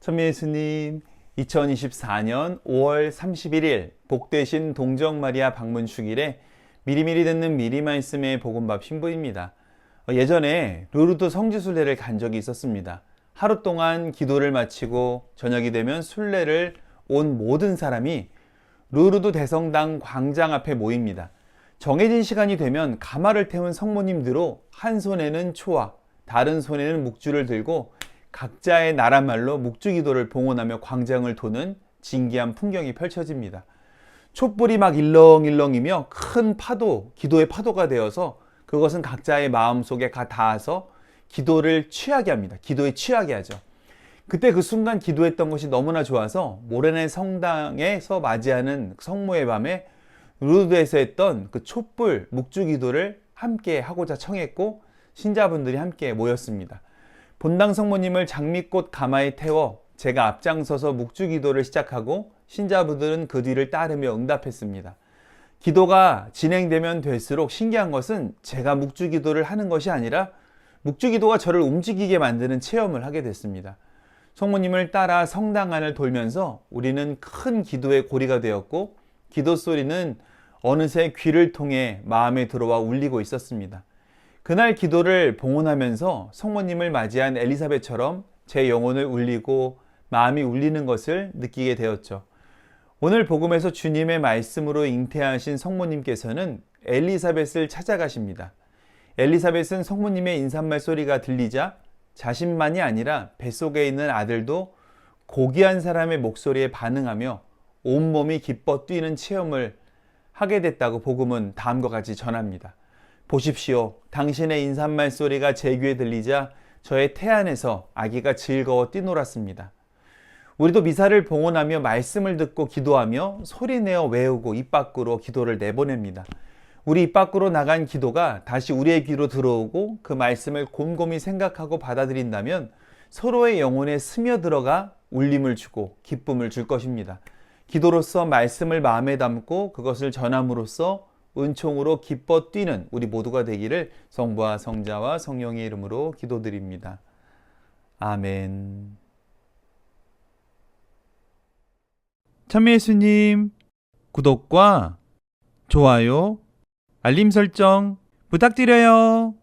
천미 예수님, 2024년 5월 31일 복되신 동정마리아 방문 축일에 미리미리 듣는 미리 말씀의 복음밥 신부입니다. 어, 예전에 루르드 성지순례를 간 적이 있었습니다. 하루 동안 기도를 마치고 저녁이 되면 순례를 온 모든 사람이 루르드 대성당 광장 앞에 모입니다. 정해진 시간이 되면 가마를 태운 성모님들로 한 손에는 초와 다른 손에는 묵주를 들고 각자의 나라말로 묵주 기도를 봉헌하며 광장을 도는 진기한 풍경이 펼쳐집니다. 촛불이 막 일렁일렁이며 큰 파도, 기도의 파도가 되어서 그것은 각자의 마음 속에 가 닿아서 기도를 취하게 합니다. 기도에 취하게 하죠. 그때 그 순간 기도했던 것이 너무나 좋아서 모레네 성당에서 맞이하는 성모의 밤에 루드에서 했던 그 촛불 묵주 기도를 함께 하고자 청했고 신자분들이 함께 모였습니다. 본당 성모님을 장미꽃 가마에 태워 제가 앞장서서 묵주 기도를 시작하고 신자분들은 그 뒤를 따르며 응답했습니다. 기도가 진행되면 될수록 신기한 것은 제가 묵주 기도를 하는 것이 아니라 묵주 기도가 저를 움직이게 만드는 체험을 하게 됐습니다. 성모님을 따라 성당 안을 돌면서 우리는 큰 기도의 고리가 되었고 기도 소리는 어느새 귀를 통해 마음에 들어와 울리고 있었습니다. 그날 기도를 봉헌하면서 성모님을 맞이한 엘리사벳처럼 제 영혼을 울리고 마음이 울리는 것을 느끼게 되었죠. 오늘 복음에서 주님의 말씀으로 잉태하신 성모님께서는 엘리사벳을 찾아가십니다. 엘리사벳은 성모님의 인사말 소리가 들리자 자신만이 아니라 뱃속에 있는 아들도 고귀한 사람의 목소리에 반응하며 온몸이 기뻐 뛰는 체험을 하게 됐다고 복음은 다음과 같이 전합니다. 보십시오. 당신의 인사말 소리가 제 귀에 들리자 저의 태안에서 아기가 즐거워 뛰놀았습니다. 우리도 미사를 봉헌하며 말씀을 듣고 기도하며 소리내어 외우고 입 밖으로 기도를 내보냅니다. 우리 입 밖으로 나간 기도가 다시 우리의 귀로 들어오고 그 말씀을 곰곰이 생각하고 받아들인다면 서로의 영혼에 스며들어가 울림을 주고 기쁨을 줄 것입니다. 기도로서 말씀을 마음에 담고 그것을 전함으로써 은총으로 기뻐 뛰는 우리 모두가 되기를 성부와 성자와 성령의 이름으로 기도드립니다. 아멘. 참예수님 구독과 좋아요, 알림 설정 부탁드려요.